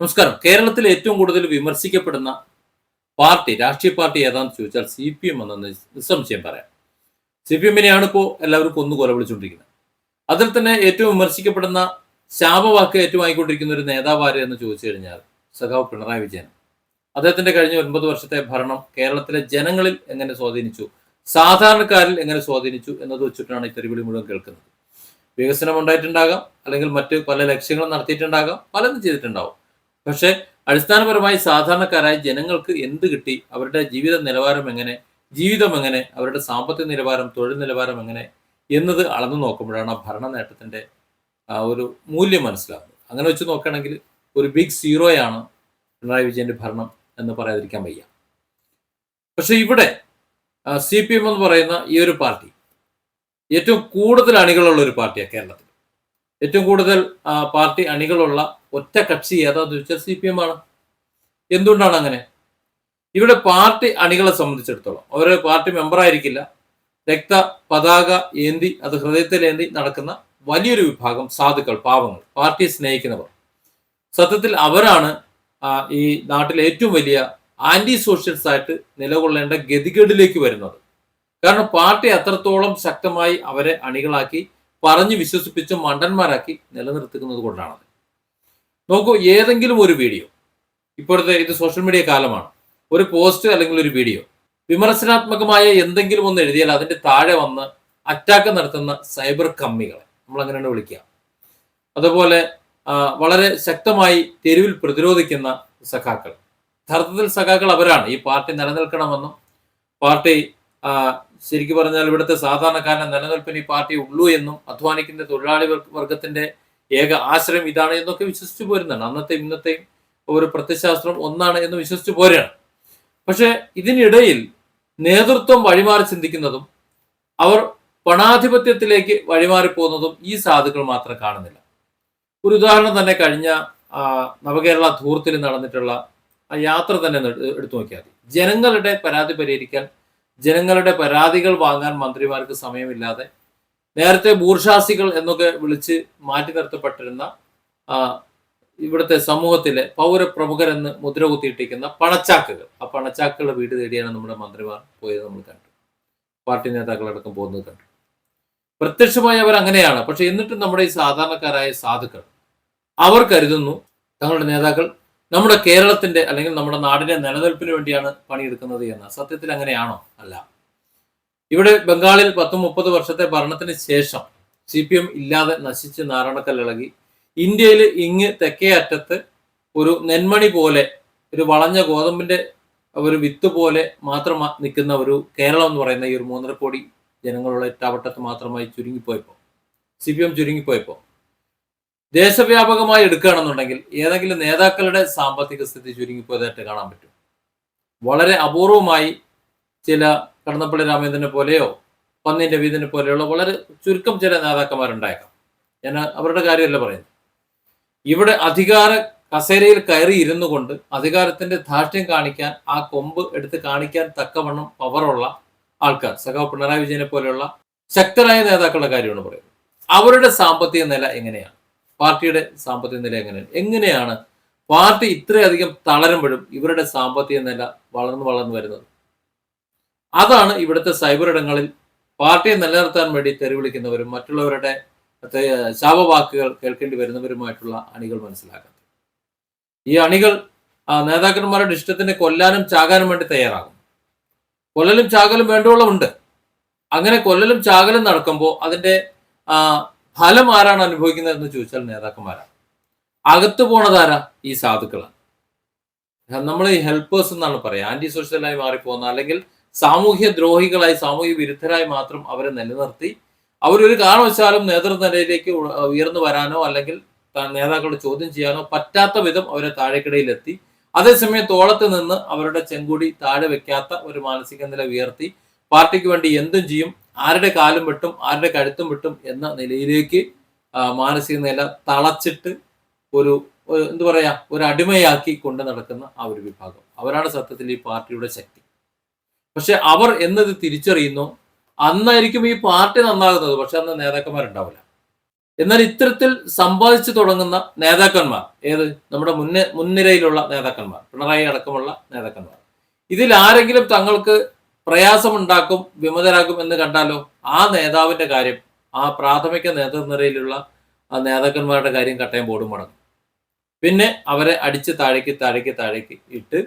നമസ്കാരം. കേരളത്തിൽ ഏറ്റവും കൂടുതൽ വിമർശിക്കപ്പെടുന്ന പാർട്ടി രാഷ്ട്രീയ പാർട്ടി ഏതാണെന്ന് ചോദിച്ചാൽ സി പി എം എന്ന നിസ്സംശയം പറയാം. സി പി എമ്മിനെയാണ് ഇപ്പോൾ എല്ലാവരും കൊന്നു കൊല വിളിച്ചുകൊണ്ടിരിക്കുന്നത്. അതിൽ തന്നെ ഏറ്റവും വിമർശിക്കപ്പെടുന്ന ശാപവാക്ക് ഏറ്റുമായിക്കൊണ്ടിരിക്കുന്ന ഒരു നേതാവ് ആര് എന്ന് ചോദിച്ചു കഴിഞ്ഞാൽ സഖാവ് പിണറായി വിജയൻ. അദ്ദേഹത്തിന്റെ കഴിഞ്ഞ ഒൻപത് വർഷത്തെ ഭരണം കേരളത്തിലെ ജനങ്ങളിൽ എങ്ങനെ സ്വാധീനിച്ചു സാധാരണക്കാരിൽ എങ്ങനെ സ്വാധീനിച്ചു എന്നത് വെച്ചിട്ടാണ് ഈ തെരുവിളി മുഴുവൻ കേൾക്കുന്നത്. വികസനം ഉണ്ടായിട്ടുണ്ടാകാം അല്ലെങ്കിൽ മറ്റ് പല ലക്ഷ്യങ്ങളും നടത്തിയിട്ടുണ്ടാകാം പലതും ചെയ്തിട്ടുണ്ടാവും. പക്ഷെ അടിസ്ഥാനപരമായി സാധാരണക്കാരായ ജനങ്ങൾക്ക് എന്ത് കിട്ടി? അവരുടെ ജീവിത നിലവാരം എങ്ങനെ? ജീവിതം എങ്ങനെ? അവരുടെ സാമ്പത്തിക നിലവാരം തൊഴിൽ നിലവാരം എങ്ങനെ? എന്നത് അളന്നു നോക്കുമ്പോഴാണ് ആ ഭരണ നേട്ടത്തിന്റെ ആ ഒരു മൂല്യം മനസ്സിലാകുന്നത്. അങ്ങനെ വെച്ച് നോക്കുകയാണെങ്കിൽ ഒരു ബിഗ് സീറോയാണ് പിണറായി വിജയന്റെ ഭരണം എന്ന് പറയാതിരിക്കാൻ വയ്യ. പക്ഷെ ഇവിടെ സി പി എം എന്ന് പറയുന്ന ഈ ഒരു പാർട്ടി ഏറ്റവും കൂടുതൽ അണികളുള്ള ഒരു പാർട്ടിയാണ് കേരളത്തിൽ. ഏറ്റവും കൂടുതൽ പാർട്ടി അണികളുള്ള ഒറ്റ കക്ഷി ഏതാന്ന് ചോദിച്ചാൽ സി പി എം ആണ്. എന്തുകൊണ്ടാണ് അങ്ങനെ? ഇവിടെ പാർട്ടി അണികളെ സംബന്ധിച്ചിടത്തോളം അവർ പാർട്ടി മെമ്പർ ആയിരിക്കില്ല. രക്ത പതാക ഏന്തി അത് ഹൃദയത്തിലേന്തി നടക്കുന്ന വലിയൊരു വിഭാഗം സാധുക്കൾ പാവങ്ങൾ പാർട്ടിയെ സ്നേഹിക്കുന്നവർ. സത്യത്തിൽ അവരാണ് ഈ നാട്ടിലെ ഏറ്റവും വലിയ ആന്റി സോഷ്യൽസ് ആയിട്ട് നിലകൊള്ളേണ്ട ഗതികേടിലേക്ക് വരുന്നത്. കാരണം പാർട്ടി അത്രത്തോളം ശക്തമായി അവരെ അണികളാക്കി പറഞ്ഞു വിശ്വസിപ്പിച്ച് മണ്ടന്മാരാക്കി നിലനിർത്തുന്നത് കൊണ്ടാണത്. നോക്കൂ ഏതെങ്കിലും ഒരു വീഡിയോ ഇപ്പോഴത്തെ ഇത് സോഷ്യൽ മീഡിയ കാലമാണ് ഒരു പോസ്റ്റ് അല്ലെങ്കിൽ ഒരു വീഡിയോ വിമർശനാത്മകമായ എന്തെങ്കിലും ഒന്ന് എഴുതിയാൽ അതിന്റെ താഴെ വന്ന് അറ്റാക്ക് നടത്തുന്ന സൈബർ കമ്മികളെ നമ്മൾ അങ്ങനെയാണ് വിളിക്കുക. അതുപോലെ വളരെ ശക്തമായി തെരുവിൽ പ്രതിരോധിക്കുന്ന സഖാക്കൾ. യഥാർത്ഥത്തിൽ സഖാക്കൾ അവരാണ് ഈ പാർട്ടി നിലനിൽക്കണമെന്നും പാർട്ടി ശരിക്കും പറഞ്ഞാൽ ഇവിടുത്തെ സാധാരണക്കാരന്റെ നിലനിൽപ്പിന് ഈ പാർട്ടി ഉള്ളൂ എന്നും അധ്വാനിക്കുന്ന തൊഴിലാളി വർഗത്തിന്റെ ഏക ആശ്രയം ഇതാണ് എന്നൊക്കെ വിശ്വസിച്ചു പോരുന്നതാണ്. അന്നത്തെ ഇന്നത്തെയും ഒരു പ്രത്യശാസ്ത്രം ഒന്നാണ് എന്ന് വിശ്വസിച്ചു പോരുകയാണ്. പക്ഷെ ഇതിനിടയിൽ നേതൃത്വം വഴിമാറി ചിന്തിക്കുന്നതും അവർ പണാധിപത്യത്തിലേക്ക് വഴിമാറി പോകുന്നതും ഈ സാധുക്കൾ മാത്രം കാണുന്നില്ല. ഒരു ഉദാഹരണം തന്നെ കഴിഞ്ഞ നവകേരള ധൂർത്തിൽ നടന്നിട്ടുള്ള ആ യാത്ര തന്നെ എടുത്തു നോക്കിയാൽ മതി. ജനങ്ങളുടെ പരാതി പരിഹരിക്കാൻ ജനങ്ങളുടെ പരാതികൾ വാങ്ങാൻ മന്ത്രിമാർക്ക് സമയമില്ലാതെ നേരത്തെ ബൂർഷാസികൾ എന്നൊക്കെ വിളിച്ച് മാറ്റി നിർത്തപ്പെട്ടിരുന്ന ഇവിടുത്തെ സമൂഹത്തിലെ പൗരപ്രമുഖരെന്ന് മുദ്ര കുത്തിയിട്ടിരിക്കുന്ന പണച്ചാക്കുകൾ. ആ പണച്ചാക്കുകളുടെ വീട് തേടിയാണ് നമ്മുടെ മന്ത്രിമാർ പോയത് നമ്മൾ കണ്ടു. പാർട്ടി നേതാക്കളടക്കം പോകുന്നത് കണ്ടു. പ്രത്യക്ഷമായി അവർ അങ്ങനെയാണ്. പക്ഷെ എന്നിട്ടും നമ്മുടെ ഈ സാധാരണക്കാരായ സാധുക്കൾ അവർ കരുതുന്നു തങ്ങളുടെ നേതാക്കൾ നമ്മുടെ കേരളത്തിന്റെ അല്ലെങ്കിൽ നമ്മുടെ നാടിന്റെ നിലനിൽപ്പിന് വേണ്ടിയാണ് പണിയെടുക്കുന്നത് എന്ന് സത്യത്തിൽ അങ്ങനെയാണോ? അല്ല. ഇവിടെ ബംഗാളിൽ പത്ത് മുപ്പത് വർഷത്തെ ഭരണത്തിന് ശേഷം സി പി എം ഇല്ലാതെ നശിച്ച് നാരണക്കല്ലിളകി ഇന്ത്യയിൽ ഇങ്ങ് തെക്കേ അറ്റത്ത് ഒരു നെന്മണി പോലെ ഒരു വളഞ്ഞ ഗോതമ്പിന്റെ ഒരു വിത്ത് പോലെ മാത്രം നിൽക്കുന്ന ഒരു കേരളം എന്ന് പറയുന്ന ഈ ഒരു മൂന്നര കോടി ജനങ്ങളുള്ള ഇട്ടാവട്ടത്ത് മാത്രമായി ചുരുങ്ങിപ്പോയപ്പോൾ സി പി എം ചുരുങ്ങിപ്പോയപ്പോൾ ദേശവ്യാപകമായി എടുക്കുകയാണെന്നുണ്ടെങ്കിൽ ഏതെങ്കിലും നേതാക്കളുടെ സാമ്പത്തിക സ്ഥിതി ചുരുങ്ങിപ്പോയതായിട്ട് കാണാൻ പറ്റും. വളരെ അപൂർവമായി ചില കടന്നപ്പള്ളി രാമേന്ദ്രനെ പോലെയോ പന്നി രവീന്ദ്രനെ പോലെയുള്ള വളരെ ചുരുക്കം ചില നേതാക്കന്മാരുണ്ടായേക്കാം. ഞാൻ അവരുടെ കാര്യമല്ല പറയുന്നത്. ഇവിടെ അധികാര കസേരയിൽ കയറി ഇരുന്നു കൊണ്ട് അധികാരത്തിന്റെ ധാർഷ്ട്യം കാണിക്കാൻ ആ കൊമ്പ് എടുത്ത് കാണിക്കാൻ തക്കവണ്ണം പവറുള്ള ആൾക്കാർ സഖാവ് പിണറായി വിജയനെ പോലെയുള്ള ശക്തരായ നേതാക്കളുടെ കാര്യമാണ് പറയുന്നത്. അവരുടെ സാമ്പത്തിക നില എങ്ങനെയാണ്? പാർട്ടിയുടെ സാമ്പത്തിക നില എങ്ങനെയാണ്? എങ്ങനെയാണ് പാർട്ടി ഇത്രയധികം തളരുമ്പോഴും ഇവരുടെ സാമ്പത്തിക നില വളർന്നു വളർന്നു വരുന്നത്? അതാണ് ഇവിടുത്തെ സൈബർ ഇടങ്ങളിൽ പാർട്ടിയെ നിലനിർത്താൻ വേണ്ടി തെരുവിളിക്കുന്നവരും മറ്റുള്ളവരുടെ ശാപവാക്കുകൾ കേൾക്കേണ്ടി വരുന്നവരുമായിട്ടുള്ള അണികൾ മനസ്സിലാക്കുന്നത്. ഈ അണികൾ നേതാക്കന്മാരുടെ ഇഷ്ടത്തിന് കൊല്ലാനും ചാകാനും വേണ്ടി തയ്യാറാകും. കൊല്ലലും ചാകലും വേണ്ടോളം ഉണ്ട് അങ്ങനെ കൊല്ലലും ചാകലും നടക്കുമ്പോൾ അതിന്റെ ഫലം ആരാണ് അനുഭവിക്കുന്നത് എന്ന് ചോദിച്ചാൽ നേതാക്കന്മാരാണ്. അകത്തു പോണതാരാ ഈ സാധുക്കളാണ്. നമ്മൾ ഈ ഹെൽപ്പേഴ്സ് എന്നാണ് പറയുക. ആന്റി സോഷ്യലായി മാറിപ്പോകുന്ന അല്ലെങ്കിൽ സാമൂഹ്യ ദ്രോഹികളായി സാമൂഹ്യ വിരുദ്ധരായി മാത്രം അവരെ നിലനിർത്തി. അവരൊരു കാരണവശാലും നേതൃനിരയിലേക്ക് ഉയർന്നു വരാനോ അല്ലെങ്കിൽ നേതാക്കളുടെ ചോദ്യം ചെയ്യാനോ പറ്റാത്ത വിധം അവരെ താഴെക്കിടയിലെത്തി. അതേസമയം തോളത്ത് നിന്ന് അവരുടെ ചെങ്കുടി താഴെ വെക്കാത്ത ഒരു മാനസിക നില ഉയർത്തി. പാർട്ടിക്ക് വേണ്ടി എന്തും ചെയ്യും ആരുടെ കാലും വെട്ടും ആരുടെ കഴുത്തും വെട്ടും എന്ന നിലയിലേക്ക് മാനസിക നില തളച്ചിട്ട് ഒരു എന്തു പറയാ ഒരു അടിമയാക്കി കൊണ്ട് നടക്കുന്ന ആ ഒരു വിഭാഗം. അവരാണ് സത്യത്തിൽ ഈ പാർട്ടിയുടെ ശക്തി. പക്ഷെ അവർ എന്നത് തിരിച്ചറിയുന്നു. അന്നായിരിക്കും ഈ പാർട്ടി നന്നാകുന്നത്. പക്ഷെ അന്ന് നേതാക്കന്മാരുണ്ടാവില്ല. എന്നാൽ ഇത്തരത്തിൽ സമ്പാദിച്ചു തുടങ്ങുന്ന നേതാക്കന്മാർ ഏത്? നമ്മുടെ മുന്നേ മുൻനിരയിലുള്ള നേതാക്കന്മാർ പിണറായി അടക്കമുള്ള നേതാക്കന്മാർ. ഇതിൽ ആരെങ്കിലും തങ്ങൾക്ക് പ്രയാസമുണ്ടാക്കും വിമതരാക്കും എന്ന് കണ്ടാലോ ആ നേതാവിന്റെ കാര്യം ആ പ്രാഥമിക നേതൃനിരയിലുള്ള ആ നേതാക്കന്മാരുടെ കാര്യം കട്ടയം ബോർഡും മടങ്ങും. പിന്നെ അവരെ അടിച്ച് താഴേക്ക് താഴേക്ക് താഴേക്ക് ഇട്ട്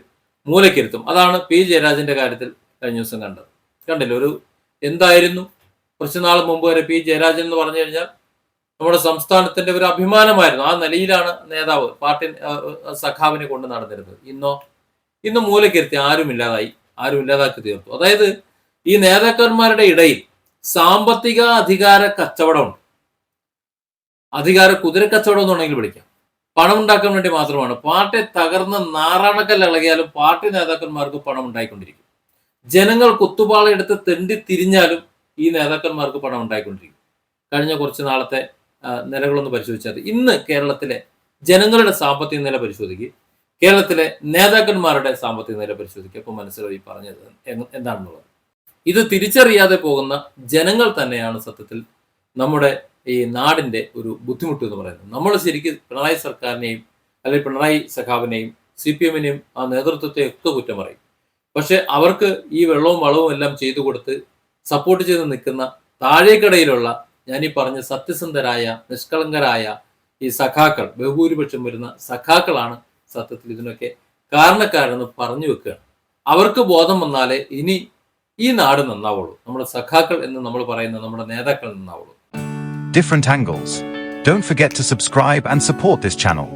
മൂലക്കിരുത്തും അതാണ് പി ജയരാജന്റെ കാര്യത്തിൽ കഴിഞ്ഞ ദിവസം കണ്ടത്. കണ്ടില്ല? ഒരു എന്തായിരുന്നു? കുറച്ച് നാൾ മുമ്പ് വരെ പി. ജയരാജൻ എന്ന് പറഞ്ഞു കഴിഞ്ഞാൽ നമ്മുടെ സംസ്ഥാനത്തിന്റെ ഒരു അഭിമാനമായിരുന്നു. ആ നിലയിലാണ് നേതാവ് പാർട്ടി സഖാവിനെ കൊണ്ട് നടന്നിരുന്നത്. ഇന്നോ ഇന്ന് മൂലക്കിരുത്തി ആരുമില്ലാതായി ആരും ഇല്ലാതാക്കി തീർത്തു. അതായത് ഈ നേതാക്കന്മാരുടെ ഇടയിൽ സാമ്പത്തിക അധികാര കച്ചവടമുണ്ട്. അധികാര കുതിര കച്ചവടം എന്നുണ്ടെങ്കിൽ വിളിക്കാം. പണം ഉണ്ടാക്കാൻ വേണ്ടി മാത്രമാണ്. പാർട്ടി തകർന്ന് നാറാണക്കല്ലിളകിയാലും പാർട്ടി നേതാക്കന്മാർക്ക് പണം ഉണ്ടായിക്കൊണ്ടിരിക്കും. ജനങ്ങൾ കുത്തുപാളയെടുത്ത് തെണ്ടി തിരിഞ്ഞാലും ഈ നേതാക്കന്മാർക്ക് പണം ഉണ്ടായിക്കൊണ്ടിരിക്കും. കഴിഞ്ഞ കുറച്ച് നാളത്തെ നിലകളൊന്ന് പരിശോധിച്ചാൽ ഇന്ന് കേരളത്തിലെ ജനങ്ങളുടെ സാമ്പത്തിക നില പരിശോധിക്കുക കേരളത്തിലെ നേതാക്കന്മാരുടെ സാമ്പത്തിക നില പരിശോധിക്കുക അപ്പോൾ മനസ്സിലായി പറഞ്ഞത് എന്താണെന്നുള്ളത്. ഇത് തിരിച്ചറിയാതെ പോകുന്ന ജനങ്ങൾ തന്നെയാണ് സത്യത്തിൽ നമ്മുടെ ഈ നാടിന്റെ ഒരു ബുദ്ധിമുട്ട് എന്ന് പറയുന്നത്. നമ്മൾ ശരിക്കും പിണറായി സർക്കാരിനെയും അല്ലെങ്കിൽ പിണറായി സഖാവിനെയും സി പി എമ്മിനെയും ആ നേതൃത്വത്തെ ഒക്കെ കുറ്റം പറയും. പക്ഷെ അവർക്ക് ഈ വെള്ളവും വളവും എല്ലാം ചെയ്തു കൊടുത്ത് സപ്പോർട്ട് ചെയ്ത് നിൽക്കുന്ന താഴേക്കടയിലുള്ള ഞാൻ ഈ പറഞ്ഞ സത്യസന്ധരായ നിഷ്കളങ്കരായ ഈ സഖാക്കൾ ബഹുഭൂരിപക്ഷം വരുന്ന സഖാക്കളാണ് സത്യത്തിൽ ഇതിനൊക്കെ കാരണക്കാരെന്ന് പറഞ്ഞു വെക്കുകയാണ് അവർക്ക് ബോധം വന്നാലേ ഇനി ഈ നാട് നന്നാവുള്ളൂ നമ്മുടെ സഖാക്കൾ എന്ന് നമ്മൾ പറയുന്ന നമ്മുടെ നേതാക്കൾ നന്നാവുള്ളൂ different angles. Don't forget to subscribe and support this channel.